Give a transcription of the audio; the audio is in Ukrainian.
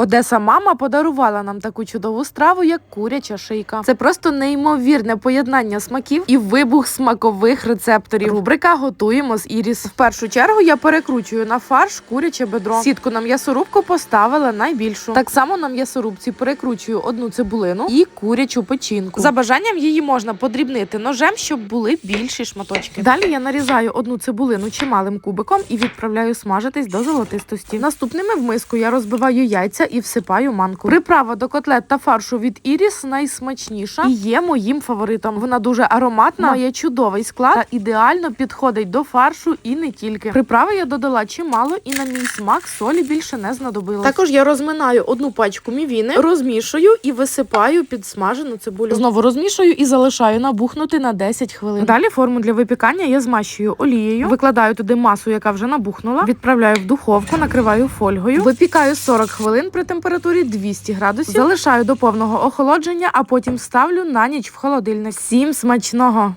Одеса мама подарувала нам таку чудову страву, як куряча шийка. Це просто неймовірне поєднання смаків і вибух смакових рецепторів. Рубрика готуємо з іріс. В першу чергу я перекручую на фарш куряче бедро. Сітку на м'ясорубку поставила найбільшу. Так само на м'ясорубці перекручую одну цибулину і курячу печінку. За бажанням її можна подрібнити ножем, щоб були більші шматочки. Далі я нарізаю одну цибулину чималим кубиком і відправляю смажитись до золотистості. Наступними в миску я розбиваю яйця і всипаю манку. Приправа до котлет та фаршу від Іріс найсмачніша і є моїм фаворитом. Вона дуже ароматна, має чудовий склад та ідеально підходить до фаршу і не тільки. Приправи я додала чимало і на мій смак солі більше не знадобилось. Також я розминаю одну пачку мівіни, розмішую і висипаю підсмажену цибулю. Знову розмішую і залишаю набухнути на 10 хвилин. Далі форму для випікання я змащую олією, викладаю туди масу, яка вже набухнула, відправляю в духовку, накриваю фольгою, випікаю 40 хвилин при температурі 200 градусів, залишаю до повного охолодження, а потім ставлю на ніч в холодильник. Всім смачного!